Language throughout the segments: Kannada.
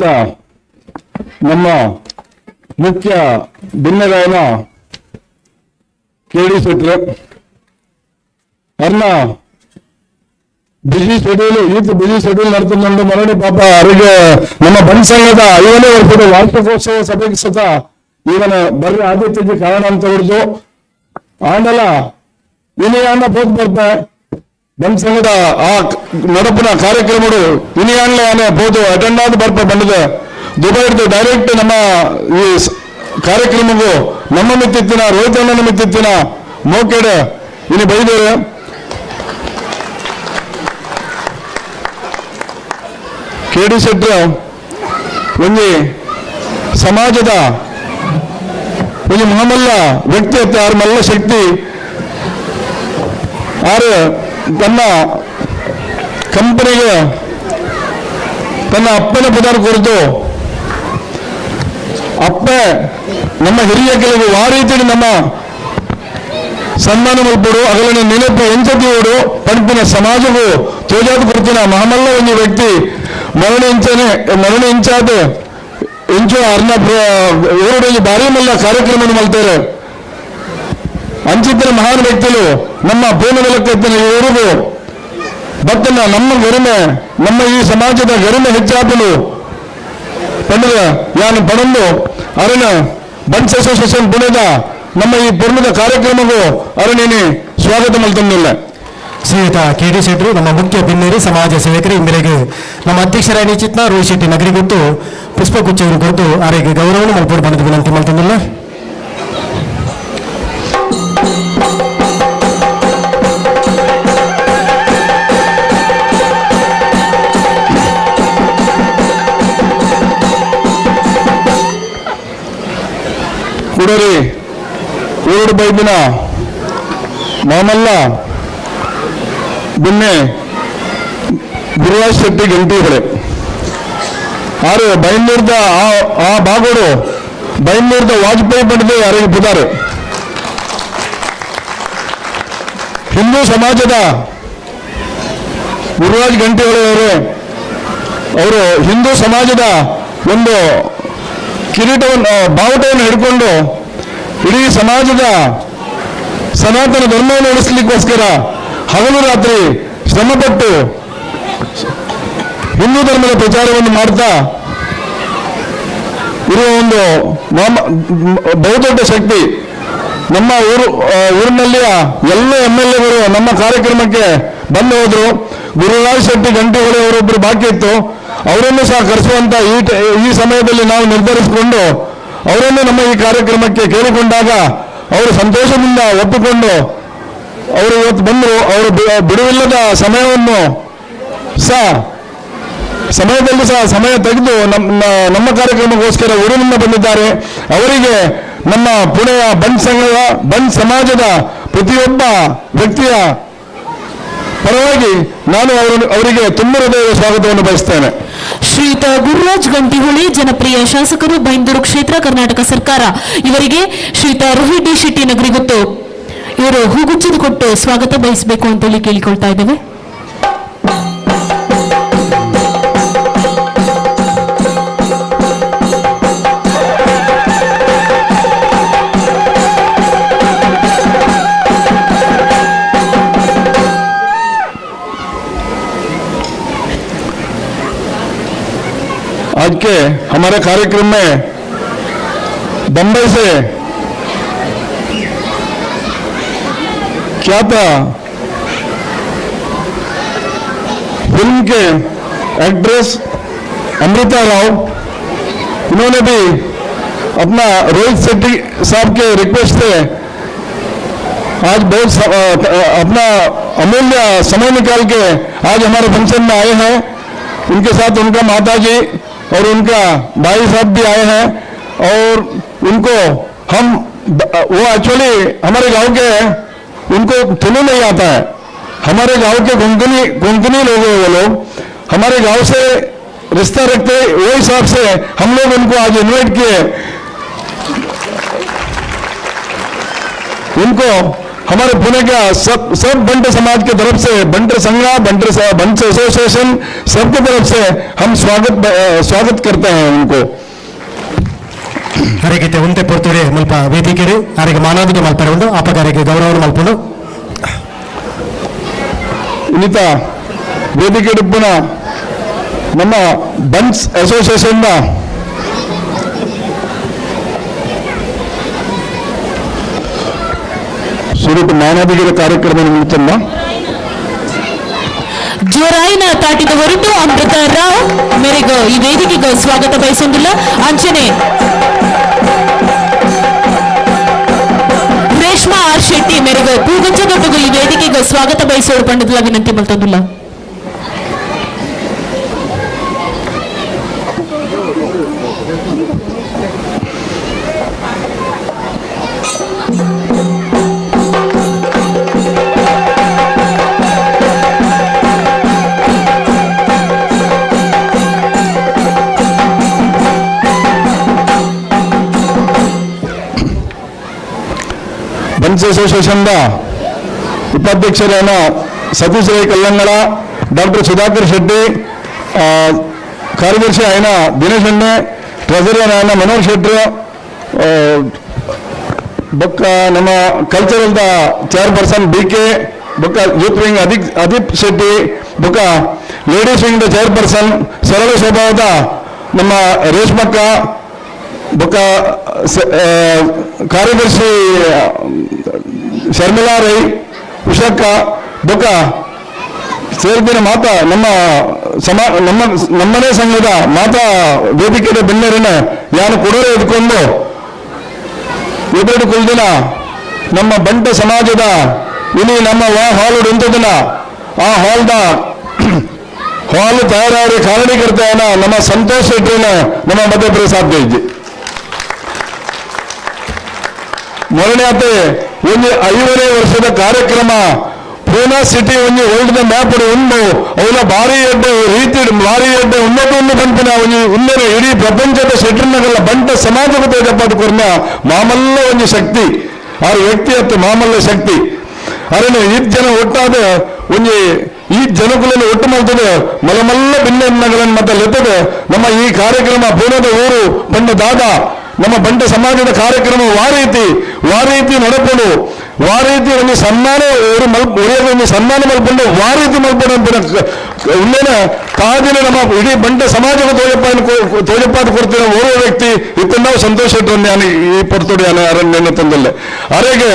ಆಡಳಿತ ನಮ್ಮ ಮುಖ್ಯ ಭಿನ್ನಗಾಯನ ಕೆ ಡಿ ಶೆಟ್ರು ಅವ್ರನ್ನ ಬಿಸಿ ಶೆಡ್ಯೂಲ್ ಈತ ಬಿಸಿ ಶೆಡ್ಯೂಲ್ ನಡ್ಕೊಂಡು ಮರಳಿ ಪಾಪ ಅವರಿಗೆ ನಮ್ಮ ಸಂಘದ ಐವನೇ ವರ್ಷದ ವಾರ್ಷಿಕೋತ್ಸವ ಸಭೆಗೆ ಸತ ಇವನ ಬರ್ರಿ ಆದಿತ್ಯಕ್ಕೆ ಕಾರಣ ಅಂತ ಹೊಡೆದು ಆಂಡಲ ವಿನಯನ ಹೋಗಿ ಬರ್ತಾ. ಬಣ್ಣ ಸಂಘದ ಆ ನಡಪಿನ ಕಾರ್ಯಕ್ರಮಗಳು ಇನಿಯಾನ್ಲೆ ಬೋದು ಅಟೆಂಡ್ ಆದ ಬರ್ಪ ಬಂದಿದೆ. ದುಬೈದು ಡೈರೆಕ್ಟ್ ನಮ್ಮ ಈ ಕಾರ್ಯಕ್ರಮಗೂ ನಮ್ಮ ಮಿತ್ತಿತ್ತಿನ ರೋಹಿತಣ್ಣನ ಮಿತ್ತಿತ್ತಿನ ಮೋಕೆಡೆ ಇನ್ನು ಬೈದೇವೆ ಕೆ ಡಿ ಶೆಟ್ರು ಒಂದು ಸಮಾಜದ ಒಂದು ಮಹಮಲ್ಲ ವ್ಯಕ್ತಿ ಆರು ಮಲ್ಲ ಶಕ್ತಿ, ಆರು ತನ್ನ ಕಂಪನಿಗೆ ತನ್ನ ಅಪ್ಪನ ಪದಾರ್ಥ ಕೊರತು ಅಪ್ಪ ನಮ್ಮ ಹಿರಿಯ ಕೆಲವು ಆ ರೀತಿ ನಮ್ಮ ಸನ್ಮಾನ ಮಲ್ಪಡು ಅಗಲನ ನೆನಪು ಎಂಚತಿಯೋಡು ಪಂಪಿನ ಸಮಾಜವು ತೋಜಾದ ಕೊಡ್ತೀನ. ಮಹಮಲ್ಲ ಒಂದು ವ್ಯಕ್ತಿ ಮರಣ ಇಂಚನೆ ಮರಣ ಇಂಚಾದ ಇಂಚು ಅರ್ನ ಊರುடைய ಭಾರಿ ಮಲ್ಲ ಕಾರ್ಯಕ್ರಮ ಮಲ್ತಾರೆ ಅಂಚಿತ್ತಿನ ಮಹಾನ್ ವ್ಯಕ್ತಿಗಳು ನಮ್ಮ ಪೂರ್ಣವೆಲಕ್ಕೆತ್ತಿನ ಇವರಿಗೂ ಭಕ್ತನ ನಮ್ಮ ಗರಿಮೆ, ನಮ್ಮ ಈ ಸಮಾಜದ ಗರಿಮೆ ಹೆಚ್ಚಾಗಲು ಪಂಡಿತ ಯಾನು ಪಡಂದು ಅರಣ್ಯ ಬಂಚ್ ಅಸೋಸಿಯೇಷನ್ ಪುಣೆದ ನಮ್ಮ ಈ ಪೂರ್ಣದ ಕಾರ್ಯಕ್ರಮಗೂ ಅರಣಿನಿ ಸ್ವಾಗತ ಮಲ್ತಂದಿಲ್ಲ. ಶ್ರೀಯುತ ಕೆ ಡಿ ಶೆಟ್ರು ನಮ್ಮ ಮುಖ್ಯ ಬಿನ್ನೇರಿ ಸಮಾಜ ಸೇವಕರು ಇಂದಿರೆಗೆ ನಮ್ಮ ಅಧ್ಯಕ್ಷರಾಗಿ ಚಿತ್ನ ರೋಹಿತ್ ಶೆಟ್ಟಿ ನಗರಿ ಗೊತ್ತು ಪುಷ್ಪಗುಚ್ಛವನ್ನು ಕೊಟ್ಟು ಆರಿಗೆ ಗೌರವವನ್ನು ಮಲ್ಪಡು ಬಣ್ಣದ ವಿನಂತಿ ಕೂಡರಿ ಊರು ಬೈದಿನ ಮಾಮಲ್ಲ ಬಿನ್ನೆ ಗುರುರಾಜ್ ಶೆಟ್ಟಿ ಗಂಟಿಗಳೇ ಆರು ಬೈಂದೂರ್ದ ಆ ಭಾಗರು ಬೈಂದೂರ್ದ ವಾಜಪೇಯಿ ಪಡೆದು ಯಾರಿಗೆ ಬಿದ್ದಾರೆ ಹಿಂದೂ ಸಮಾಜದ ಗುರುರಾಜ್ ಗಂಟಿಗಳವರು ಅವರು ಹಿಂದೂ ಸಮಾಜದ ಒಂದು ಕಿರೀಟವನ್ನು ಬಾವುಟವನ್ನು ಹಿಡ್ಕೊಂಡು ಇಡೀ ಸಮಾಜದ ಸನಾತನ ಧರ್ಮವನ್ನು ಉಳಿಸ್ಲಿಕ್ಕೋಸ್ಕರ ಹಗಲು ರಾತ್ರಿ ಶ್ರಮಪಟ್ಟು ಹಿಂದೂ ಧರ್ಮದ ಪ್ರಚಾರವನ್ನು ಮಾಡ್ತಾ ಇರುವ ಒಂದು ಬಹುದೊಡ್ಡ ಶಕ್ತಿ ನಮ್ಮ ಊರು ಊರಿನಲ್ಲಿಯ ಎಲ್ಲ ಎಂ ಎಲ್ ಎಗಳು ನಮ್ಮ ಕಾರ್ಯಕ್ರಮಕ್ಕೆ ಬಂದು ಹೋದ್ರು. ಗುರುರಾಜ್ ಶೆಟ್ಟಿ ಗಂಟೆಗಳು ಅವರೊಬ್ಬರು ಬಾಕಿ ಇತ್ತು. ಅವರನ್ನು ಸಹ ಕರೆಸುವಂತ ಈ ಈ ಸಮಯದಲ್ಲಿ ನಾವು ನಿರ್ಧರಿಸಿಕೊಂಡು ಅವರನ್ನು ನಮ್ಮ ಈ ಕಾರ್ಯಕ್ರಮಕ್ಕೆ ಕೇಳಿಕೊಂಡಾಗ ಅವರು ಸಂತೋಷದಿಂದ ಒಪ್ಪಿಕೊಂಡು ಅವರು ಇವತ್ತು ಬಂದರು. ಅವರು ಬಿಡುವಿಲ್ಲದ ಸಮಯವನ್ನು ಸಹ, ಸಮಯದಲ್ಲಿ ಸಹ ಸಮಯ ತೆಗೆದು ನಮ್ಮ ನಮ್ಮ ಕಾರ್ಯಕ್ರಮಕ್ಕೋಸ್ಕರ ಊರಿನಿಂದ ಬಂದಿದ್ದಾರೆ. ಅವರಿಗೆ ನಮ್ಮ ಪುಣೆಯ ಬಂದ್ ಸಂಘದ ಬಂದ್ ಸಮಾಜದ ಪ್ರತಿಯೊಬ್ಬ ವ್ಯಕ್ತಿಯ ಪರವಾಗಿ ನಾನು ಅವರು ಅವರಿಗೆ ತುಂಬ ಹೃದಯದ ಸ್ವಾಗತವನ್ನು ಬಯಸ್ತೇನೆ. ಶ್ರೀಯುತ ಗುರುರಾಜ್ ಗಂಟಿಹೊಳಿ, ಜನಪ್ರಿಯ ಶಾಸಕರು, ಬೈಂದೂರು ಕ್ಷೇತ್ರ, ಕರ್ನಾಟಕ ಸರ್ಕಾರ. ಇವರಿಗೆ ಶ್ರೀಯುತ ರೋಹಿತ್ ಡಿ ಶೆಟ್ಟಿ ನಗರಿ ಗೊತ್ತು. ಇವರು ಹೂಗುಚ್ಛದ ಕೊಟ್ಟು ಸ್ವಾಗತ ಬಯಸಬೇಕು ಅಂತೇಳಿ ಕೇಳಿಕೊಳ್ತಾ ಇದ್ದೇವೆ. के हमारे कार्यक्रम में, बंबई से, क्या था? फ़िल्म के एक्ट्रेस अमृता राव इन्होंने भी अपना रोहित शेट्टी साहब के रिक्वेस्ट से आज बहुत स- अपना अमूल्य समय निकाल के आज हमारे फ़ंक्शन में आए हैं। उनके साथ उनका माता जी और उनका भाई साहब भी आए हैं और उनको हम वो एक्चुअली हमारे गाँव के हैं, उनको तेलु नहीं आता है। हमारे गाँव के कोंकणी कोंकणी लोग हैं वो लोग। हमारे गाँव से रिश्ता रखते वो हिसाब से हम लोग उनको आज इन्वाइट किए उनको हमारे पुणे का सब सब बंट समाज की तरफ से बंटर संघ बंटर बंट एसोसिएशन सबकी तरफ से हम स्वागत अ, स्वागत करते हैं उनको ಅರೆಗೆ ಒಂತೆ ಪೊರ್ತುಡೆ ಮುಲ್ಪ ವೇದಿಕೆಡು ಅರೆಗೆ ಮಾನವರಿಗೆ ಮಲ್ಪರೆ ಉಂಡು ಅಪಗಾರಿಗೆ ಗೌರವ ಮಲ್ಪುಂಡು ಇನ್ನಿತ ವೇದಿಕೆ ಡಿಪ್ಪನ ನಮ್ಮ ಬನ್ಸ್ ಅಸೋಸಿಯೇಷನ್ನ ಸ್ವರೂಪ ಮಾನವಿಕರ ಕಾರ್ಯಕ್ರಮ ನಿಮಿತ್ತನ್ನ ಜೋರಾಯಿನ ತಾಟಿದ ಹೊರಟು ಅಮೃತ ರಾವ್. ಮೇರೆಗೂ, ಈ ವೇದಿಕೆಗೆ ಸ್ವಾಗತ ಬಯಸೊಂದಿಲ್ಲ ಅಂಚನೆ ರೇಷ್ಮಾ ಆರ್ ಶೆಟ್ಟಿ, ಮೇರೆಗೂ ಪೂಗಚ್ಚದೊಟ್ಟಿಗೂ ಈ ವೇದಿಕೆಗೆ ಸ್ವಾಗತ ಬಯಸೋರು ಪಂಡದಲ್ಲ ವಿನಂತಿ ಮಲ್ತೊಂದಿಲ್ಲ. ಬನ್ಸ್ ಅಸೋಸಿಯೇಷನ್ನ ಉಪಾಧ್ಯಕ್ಷರೇನೋ ಸತೀಶ್ ರೈ ಕಲ್ಲಂಗಳ ಡಾಕ್ಟರ್ ಸುಧಾಕರ್ ಶೆಟ್ಟಿ ಕಾರ್ಯದರ್ಶಿ ಆಯ್ನ ದಿನೇಶ್ ಅಣ್ಣೆ ಟ್ರೆಸರರ್ ಆಯ್ನ ಮನೋಹರ್ ಶೆಟ್ಟಿ ಆ, ಬೊಕ್ಕ ನಮ್ಮ ಕಲ್ಚರಲ್ದ ಚೇರ್ಪರ್ಸನ್ ಬಿ ಕೆ ಬೊಕ್ಕ ಯೂತ್ ವಿಂಗ್ ಅದಿಕ್ ಅದೀಪ್ ಶೆಟ್ಟಿ ಬೊಕ್ಕ ಲೇಡೀಸ್ ವಿಂಗ್ದ ಚೇರ್ಪರ್ಸನ್ ಸರಳ ಸ್ವಭಾವದ ನಮ್ಮ ರೇಷ್ಮಕ್ಕ ಆ, ಕಾರ್ಯದರ್ಶಿ ಶರ್ಮಿಳಾ ರೈ ಉಷಕ್ಕ ಬೊಕ್ಕ ಸೇರಿದಿನ ಮಾತ ನಮ್ಮ ಸಮಾ ನಮ್ಮ ನಮ್ಮನೇ ಸಂಘದ ಮಾತಾ ವೇದಿಕೆಯ ಬೆನ್ನೇರಿನ ಯಾರು ಕೊಡೋರೆ ಎದ್ಕೊಂಡು ಎದುರು ಕುಲ್ದಿನ ನಮ್ಮ ಬಂಟ ಸಮಾಜದ ಇಲ್ಲಿ ನಮ್ಮ ವಾ ಹಾಲ್ ಉಂಟದಿನ ಆ ಹಾಲ್ದ ಹಾಲ್ ತಯಾರಾದ ಕಾರಣೀಕರ್ತನ ನಮ್ಮ ಸಂತೋಷ ನಮ್ಮ ಮಧ್ಯಪ್ರದೇಶ ಇದ್ದಿ. ಮೊದಲನೇ ಒಂದು ಐವನೇ ವರ್ಷದ ಕಾರ್ಯಕ್ರಮ. ಪೂನಾ ಸಿಟಿ ಒಂದು ವರ್ಲ್ಡ್ ಮ್ಯಾಪ್ ಉಂಡು ಅವನ ಭಾರಿ ಎಡ್ಡೆ, ರೀತಿ ಭಾರಿ ಎಡ್ಡೆ ಉನ್ನತ ಒಂದು ಬಂಪಿನ ಒಂದು ಉನ್ನತ ಇಡೀ ಪ್ರಪಂಚದ ಬಂತ ಬಂಟ ಸಮಾಜದ ಜಪಾಟುಕೊರ್ನ ಮಾಮಲ್ಲ ಒಂದು ಶಕ್ತಿ. ಆ ವ್ಯಕ್ತಿ ಅತ್ತು ಮಾಮಲ್ಲ ಶಕ್ತಿ. ಅರೇ ಈ ಜನ ಒಟ್ಟಾದ, ಒಂದು ಈ ಜನಗಳನ್ನು ಒಟ್ಟು ಮಾಡ್ತದೆ, ಮಲಮಲ್ಲ ಭಿನ್ನಗಳನ್ನು ಮತ್ತೆ ಲೆತ್ತದೆ ನಮ್ಮ ಈ ಕಾರ್ಯಕ್ರಮ ಪೂನದ ಊರು ಬಂದ ದಾದ. ನಮ್ಮ ಬಂಟ ಸಮಾಜದ ಕಾರ್ಯಕ್ರಮ ವಾ ರೀತಿ ವಾ ರೀತಿ ನಡ್ಕೊಂಡು, ವಾ ರೀತಿ ಒಂದು ಸನ್ಮಾನ ಒಂದು ಸನ್ಮಾನ ಮಲ್ಕೊಂಡು ವಾ ರೀತಿ ಮಲ್ಕೊಂಡು ಅಂತ ಇಲ್ಲೇನ ತಾದಿನ ನಮ್ಮ ಇಡೀ ಬಂಟ ಸಮಾಜಕ್ಕೆ ತೋಜಪ್ಪ ತೋಜಪ್ಪಾಟ್ ಕೊಡ್ತೀನಿ ಓರ್ವ ವ್ಯಕ್ತಿ, ಇತ್ತ ನಾವು ಸಂತೋಷ ಇಟ್ಟು ಈ ಪಡ್ತೋಡಿ ಅರಣ್ಯ ತಂದಲ್ಲೇ. ಅರೆಗೆ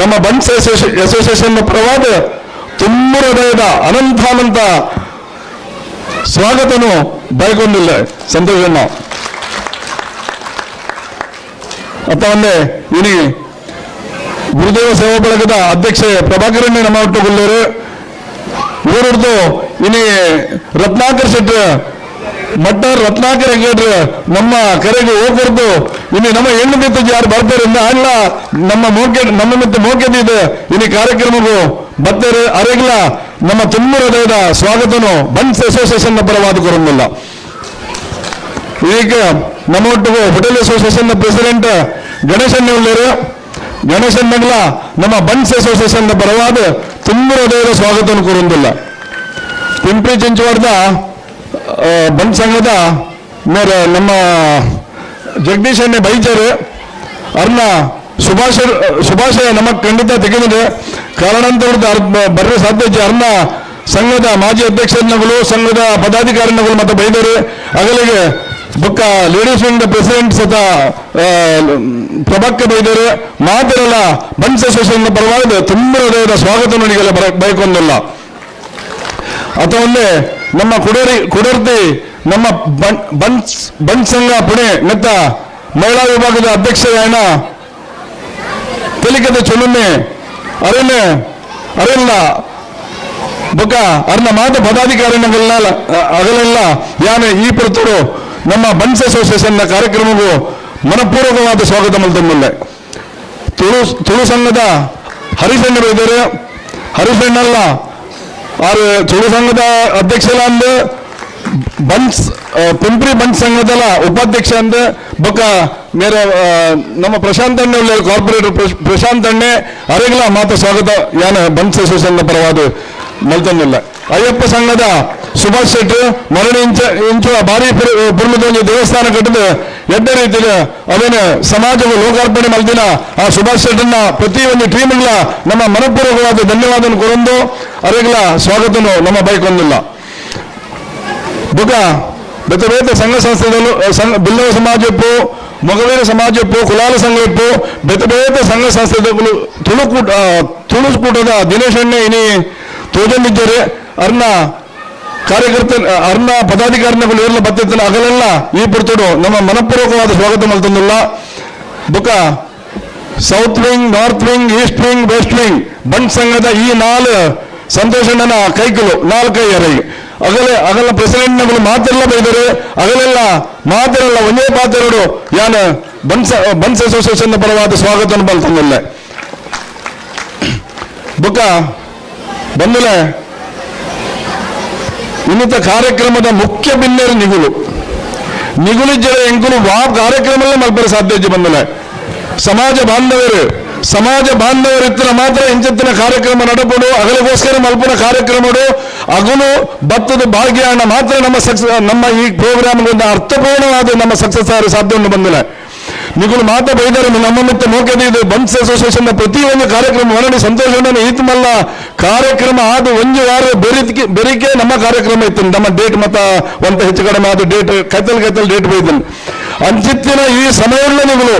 ನಮ್ಮ ಬನ್ಸ್ ಅಸೋಸಿಯೇಷನ್ ಪರವಾದ ತುಂಬ ಹೃದಯದ ಅನಂತಾನಂತ ಸ್ವಾಗತನು ಬಯಗೊಂಡಿಲ್ಲ ಸಂತೋಷನ ಅತ್ತವನ್ನೇ ಇನಿ ಗುರುದೇವ ಸೇವಾ ಬಳಗದ ಅಧ್ಯಕ್ಷೆ ಪ್ರಭಾಕರಣ್ಣ ನಮ್ಮ ಒಟ್ಟುಗೊಳ್ಳರು ಇವರದ್ದು ಇನಿ ರತ್ನಾಕರ್ ಶೆಟ್ಟಿ ಮಟ್ಟ ರತ್ನಾಕರ್ ಹೆಗ್ಗಡ್ರು ನಮ್ಮ ಕರೆಗೆ ಹೋಗ್ಬಾರ್ದು ಇನ್ನು ನಮ್ಮ ಹೆಣ್ಣು ಮಿತ್ತು ಯಾರು ಬರ್ತಾರೆ ಇನ್ನು ಅಲ್ಲ ನಮ್ಮ ಮೋಕೆ, ನಮ್ಮ ಮಿತ್ತು ಮೋಕೆದಿದೆ ಇನ್ನು ಕಾರ್ಯಕ್ರಮವು ಬರ್ತಾರೆ, ಅರೆಗ್ಲ ನಮ್ಮ ತುಂಬ ಹೃದಯದ ಸ್ವಾಗತನು. ಬನ್ಸ್ ಅಸೋಸಿಯೇಷನ್ ಪರವಾದ ಕೊರಂಗಿಲ್ಲ ಈಗ ನಮ್ಮ ಒಟ್ಟಿಗೆ ಹೋಟೆಲ್ ಅಸೋಸಿಯೇಷನ್ ಪ್ರೆಸಿಡೆಂಟ್ ಗಣೇಶನ್ ಉಳ್ಳರು ಗಣೇಶನ್ ಮಂಗಲ ನಮ್ಮ ಬನ್ಸ್ ಅಸೋಸಿಯೇಷನ್ ಪರವಾದ ತುಂಬ ಹೃದಯದ ಸ್ವಾಗತವನ್ನು ಕೊರೊಂದಿಲ್ಲ ಪಿಂಪ್ರಿ ಚಿಂಚವಾಡದ ಬನ್ ಬಂದ್ ಸಂಘದ ಮೇರೆ ನಮ್ಮ ಜಗದೀಶ್ ಬೈಜರು. ಅವ್ರನ್ನ ಶುಭಾಶಯ ಶುಭಾಶಯ ನಮಗೆ ಖಂಡಿತ ತೆಗೆದಿದೆ. ಕಾರಣಾಂತರದ ಬರ್ರೆ ಸಾಧ್ಯ ಅರ್ನ ಸಂಘದ ಮಾಜಿ ಅಧ್ಯಕ್ಷರನ್ನಗಳು ಸಂಘದ ಪದಾಧಿಕಾರಿಗಳು ಮತ್ತು ಬೈದರು ಅಗಲಿಗೆ ಬೊಕ್ಕ ಲೇಡೀಸ್ ವಿಂಗ್ ಪ್ರೆಸಿಡೆಂಟ್ ಸತ ಆ, ಪ್ರಭಾಕ್ಕೆ ಬೈದರು ಮಾತಿರಲ್ಲ ಬನ್ಸ್ ಅಸೋಸಿಯೇಷನ್ ಪರವಾಗಿ ತುಂಬ ಹೃದಯದ ಸ್ವಾಗತ ನನಗೆಲ್ಲ ಬರ ಬೈಕೊಂದಿಲ್ಲ ಅಥವಾ ನಮ್ಮ ಕುಡರಿ ಕುಡರ್ತಿ ನಮ್ಮ ಬನ್ಸ್ ಸಂಘ ಪುಣೆ ಮತ್ತ ಮಹಿಳಾ ವಿಭಾಗದ ಅಧ್ಯಕ್ಷರಾಯಣ ತೆಲಿಕದ ಚೊಲುಮೆ ಅರಣ್ಯ ಅರಣ್ಯ ಬುಕ್ಕ ಅರ್ನ ಮಾತ ಪದಾಧಿಕಾರಿಗಳನ್ನ ಅಗಲೆಲ್ಲ ಯಾನೆ ಈ ಪ್ರತರು ನಮ್ಮ ಬನ್ಸ್ ಅಸೋಸಿಯೇಷನ್ನ ಕಾರ್ಯಕ್ರಮಕ್ಕೂ ಮನಪೂರ್ವಕವಾದ ಸ್ವಾಗತ ಮಲ್ತಮ್ಮಲ್ಲೇ ತುಳು ತುಳು ಸಂಘದ ಹರಿಸಣ್ಣರು ಇದ್ದಾರೆ. ಹರಿಸಣ್ಣಲ್ಲ ಅವರು ತುಳು ಸಂಘದ ಅಧ್ಯಕ್ಷಲ ಅಂದು, ಬನ್ಸ್ ಪಿಂಪ್ರಿ ಬನ್ಸ್ ಸಂಘದಲ್ಲ ಉಪಾಧ್ಯಕ್ಷ ಅಂದ, ಬೊಕ್ಕ ಮೇರೆ ನಮ್ಮ ಪ್ರಶಾಂತ್ ಅಣ್ಣೆ ಉಳ್ಳ ಕಾರ್ಪೊರೇಟರ್ ಪ್ರಶ್- ಪ್ರಶಾಂತ್ ಅಣ್ಣೆ ಮಾತ ಸ್ವಾಗತ. ಯಾನ ಬನ್ಸ್ ಅಸೋಸಿಯೇಷನ್ ಪರವಾದ ಮಲ್ತನ್ನಿಲ್ಲ ಅಯ್ಯಪ್ಪ ಸಂಘದ ಸುಭಾಷ್ ಶೆಟ್ಟಿ ಮರಳಿ ಇಂಚ ಇಂಚುವ ಭಾರಿ ಒಂದು ದೇವಸ್ಥಾನ ಕಟ್ಟಿದ ಎಡ್ಡ ರೀತಿಯ ಅದನ್ನು ಸಮಾಜವು ಲೋಕಾರ್ಪಣೆ ಮಲ್ದಿನ ಆ ಸುಭಾಷ್ ಶೆಟ್ಟನ್ನ ಪ್ರತಿಯೊಂದು ಟೀಮ್ಗಳ ನಮ್ಮ ಮನಪೂರ್ವಕವಾದ ಧನ್ಯವಾದ ಕೊರೊಂದು ಅರೆಗಲ ಸ್ವಾಗತನು ನಮ್ಮ ಬೈಕ್ ಒಂದಿಲ್ಲ ಬುಗ ಬೇತ ಬೇತ ಸಂಘ ಸಂಸ್ಥೆಗಳು ಬಿಲ್ಲವ ಸಮಾಜಪ್ಪು, ಮೊಗವೀರ ಸಮಾಜಪ್ಪು, ಕುಲಾಲ ಸಂಘಪ್ಪು ಬೇತ ಬೇತ ಸಂಘ ಸಂಸ್ಥೆಗಳು ತುಳುಕೂಟ ತುಳುಕೂಟದ ದಿನೇಶ್ ಅಣ್ಣೆ, ಇನಿ ತೋಜಂದಿದ್ದಾರೆ. ಅರ್ನ ಕಾರ್ಯಕರ್ತ ಅರ್ನ ಪದಾಧಿಕಾರಿಗಳು ಎಲ್ಲ ಬತ್ತಿತ್ತಲ್ಲ ಅಗಲೆಲ್ಲ ಈ ಪುರ್ತೋಡು ನಮ್ಮ ಮನಪೂರ್ವಕವಾದ ಸ್ವಾಗತ ಮಾಡ್ತಂದಿಲ್ಲ ಬುಕ, south wing, north wing, east wing, west wing, ಬಂಡ್ ಸಂಘದ ಈ ನಾಲ್ ಸಂತೋಷಣ್ಣನ ಕೈಕಲು, ನಾಲ್ ಕೈ ಅರೈ ಅಗಲೆ, ಅಗಲ ಪ್ರೆಸಿಡೆಂಟ್ನಗಳು ಮಾತೆಲ್ಲ ಬೈದರು, ಅಗಲೆಲ್ಲ ಮಾತಿರಲ್ಲ ಒಂದೇ ಪಾತ್ರರು ಯಾನ ಬನ್ಸ್ ಬನ್ಸ್ ಅಸೋಸಿಯೇಷನ್ ಪರವಾದ ಸ್ವಾಗತ ಬಲ್ತಂದಿಲ್ಲ ಬುಕ್ಕ ಬಂದಲೆ ಇನ್ನಿತ ಕಾರ್ಯಕ್ರಮದ ಮುಖ್ಯ ಬಿನ್ನೇರು ನಿಗುಲು. ನಿಗುಲಿಜ್ಜರ ಎಂಕುಲು ವಾ ಕಾರ್ಯಕ್ರಮದಲ್ಲಿ ಮಲ್ಪರ ಸಾಧ್ಯತೆ ಬಂದಲೆ ಸಮಾಜ ಬಾಂಧವರು, ಸಮಾಜ ಬಾಂಧವರಿತ್ತಿನ ಮಾತ್ರ ಇಂಚತ್ತಿನ ಕಾರ್ಯಕ್ರಮ ನಡಪಡು ಅಗಲಿಗೋಸ್ಕರ ಮಲ್ಪನ ಕಾರ್ಯಕ್ರಮಡು ಅಗಲು ಭತ್ತದ ಭಾಗ್ಯಾನ ಮಾತ್ರ ನಮ್ಮ ಸಕ್ಸಸ್ ನಮ್ಮ ಈ ಪ್ರೋಗ್ರಾಮ್ ಅರ್ಥಪೂರ್ಣವಾದ ನಮ್ಮ ಸಕ್ಸಸ್ ಆಗ ಸಾಧ್ಯ ಉಂಟು ಬಂದಿಲ್ಲ ನಿಗುಲು ಮಾತ ಬೈದಾರೆ ನಮ್ಮ ಮೋಕೆದ ಇದು ಬನ್ಸ್ ಅಸೋಸಿಯೇಷನ್ ಪ್ರತಿಯೊಂದು ಕಾರ್ಯಕ್ರಮ ಮರಳಿ ಸಂತೋಷವನ್ನು ಈತ ಮಲ್ಲ ಕಾರ್ಯಕ್ರಮ ಆದ ಒಂದು ವಾರ ಬೆರಿಕೆ ಬೆರಿಕೆ ನಮ್ಮ ಕಾರ್ಯಕ್ರಮ ಇತ್ತು. ನಮ್ಮ ಡೇಟ್ ಮತ ಒಂತ ಹೆಚ್ಚು ಕಡಿಮೆ ಆದ ಡೇಟ್ ಕೈತಲ್ ಕೈತಲ್ ಡೇಟ್ ಬೈದನ್. ಅಂಚಿತ್ತಿನ ಈ ಸಮಯದಲ್ಲಿ ನೀವು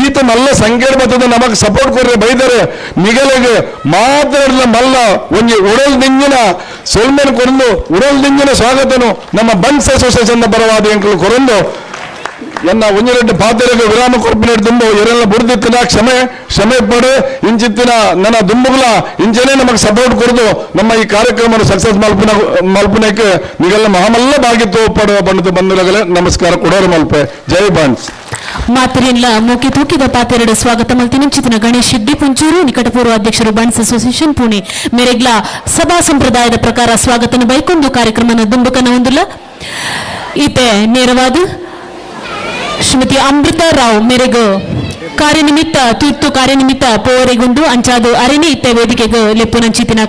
ಈತ ಮಲ್ಲ ಸಂಖ್ಯೆ ಬರ್ತದ ನಮಗ್ ಸಪೋರ್ಟ್ ಕೊಡ್ರೆ ಬೈದರೆ. ನಿಗಲಿಗೆ ಮಾತ್ರ ಮಲ್ಲ, ಒಂದು ಉಡಲ್ ದಿಂಗಿನ ಸೋಲ್ಮನ್ ಕೊರಂದು ಉಡಲ್ ದಿಂಗಿನ ಸ್ವಾಗತನು ನಮ್ಮ ಬನ್ಸ್ ಅಸೋಸಿಯೇಷನ್ ಬರವಾದ ಎಂಕಲು ಕೊರಂದು ಎನ್ನ ಒಂಜರೆಡ್ಡು ಪಾತ್ರೆಗೆ ವಿರಾಮ ಕೊರ್ಪಿನ ದುಂಬು, ಇವರೆಲ್ಲ ಬುಡ್ದಿತ್ತಿನ ಕ್ಷಮೆ ಕ್ಷಮೆ ಪಡು. ಇಂಚಿತ್ತಿನ ನನ್ನ ದುಂಬುಗಳ ಇಂಚನೆ ನಮಗೆ ಸಪೋರ್ಟ್ ಕೊಡದು. ನಮ್ಮ ಈ ಕಾರ್ಯಕ್ರಮ ಸಕ್ಸಸ್ ಮಲ್ಪನ, ಮಲ್ಪನಕ್ಕೆ ನೀವೆಲ್ಲ ಮಹಾಮಲ್ಲ ಬಾಗಿ ಪಡುವ ಬಣ್ಣದ ಬಂಧುಗಳೇ. ನಮಸ್ಕಾರ ಕೊಡೋರು ಮಲ್ಪೆ. ಜೈ ಬಾಂಡ್ಸ್ ಮಾತರಿಯಲ್ಲ ಮೂಕಿ ತೂಕಿದ ಪಾತೆರಡು ಸ್ವಾಗತ ಮಲ್ತಿನಿ ಚಿತ್ರ ಗಣೇಶ್ ಶೆಡ್ಡಿ ಪುಂಚೂರು, ನಿಕಟಪೂರ್ವ ಅಧ್ಯಕ್ಷರು ಬಾನ್ಸ್ ಅಸೋಸಿಯೇಷನ್ ಪುಣೆ, ಮೇರೆಗ್ಲ ಸಭಾ ಸಂಪ್ರದಾಯದ ಪ್ರಕಾರ ಸ್ವಾಗತನ ಬೈಕೊಂದು ಕಾರ್ಯಕ್ರಮನ ದುಂಬಕನ ಹೊಂದಿಲ್ಲ. ಈತೆ ನೇರವಾದ ಶ್ರೀಮತಿ ಅಮೃತ ರಾವ್ ಮೇರೆಗು ಕಾರ್ಯನಿಮಿತ್ತ ತುರ್ತು ಕಾರ್ಯನಿಮಿತ್ತ ಪೋರೆಗುಂಡು ಅಂಚಾದು ಅರೆನೆ ಇತ್ತ ವೇದಿಕೆಗೆ ಲೆಪ್ಪುನಂಚಿತಿನ